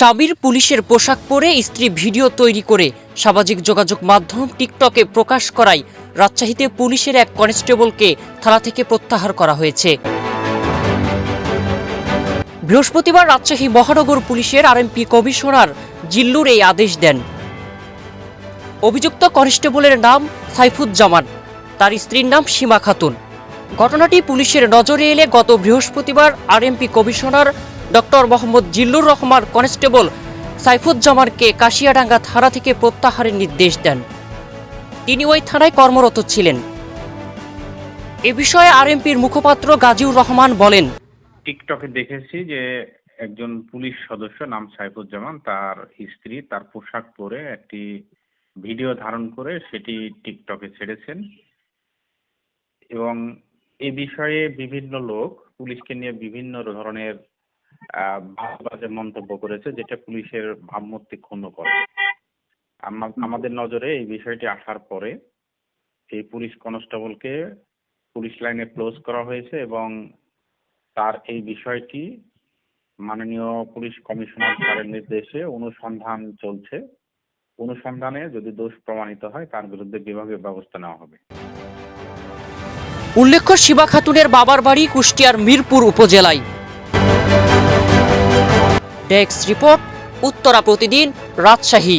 স্বামীর পুলিশের পোশাক পরে স্ত্রী ভিডিও তৈরি করে সামাজিক যোগাযোগ মাধ্যম টিকটকে প্রকাশ করায় রাজশাহীতে পুলিশের এক কনস্টেবলকে থানা থেকে প্রত্যাহার করা হয়েছে। বৃহস্পতিবার রাজশাহী মহানগর পুলিশের আরএমপি কমিশনার জিল্লুর এই আদেশ দেন। অভিযুক্ত কনস্টেবলের নাম সাইফুজ্জামান, তার স্ত্রীর নাম সীমা খাতুন। ঘটনাটি পুলিশের নজরে এলে গত বৃহস্পতিবার RMP commissioner doctor Mohammad Zillur Rahman, constable সাইফুজ্জামানকে Kashiadanga থানা থেকে প্রত্যাহারের নির্দেশ দেন। তিনি ওই থানায় কর্মরত ছিলেন। এ বিষয়ে আরএমপির মুখপাত্র গাজীউর রহমান বলেন, টিকটকে দেখেছি যে একজন পুলিশ সদস্য নাম সাইফুজ্জামান, তার স্ত্রী তার পোশাক পরে একটি ভিডিও ধারণ করে সেটি টিকটকে ছেড়েছেন। এবং এ বিষয়ে বিভিন্ন লোক, পুলিশকে নিয়ে বিভিন্ন ধরনের বাজে বাজে মন্তব্য করেছে যেটা পুলিশের ভাবমূর্তি ক্ষুণ্ণ করে। আমাদের নজরে এই বিষয়টি আসার পরে এই পুলিশ কনস্টেবলকে পুলিশ লাইনে ক্লোজ করা হয়েছে এবং তার এই বিষয়টি মাননীয় পুলিশ কমিশনার স্যারের নির্দেশে অনুসন্ধান চলছে। অনুসন্ধানে যদি দোষ প্রমাণিত হয় তার বিরুদ্ধে বিভাগীয় ব্যবস্থা নেওয়া হবে। উল্লেখ্য শিবা খাতুনের বাবার বাড়ি কুষ্টিয়ার মিরপুর উপজেলায়। ডেস্ক রিপোর্ট উত্তরা প্রতিদিন রাজশাহী।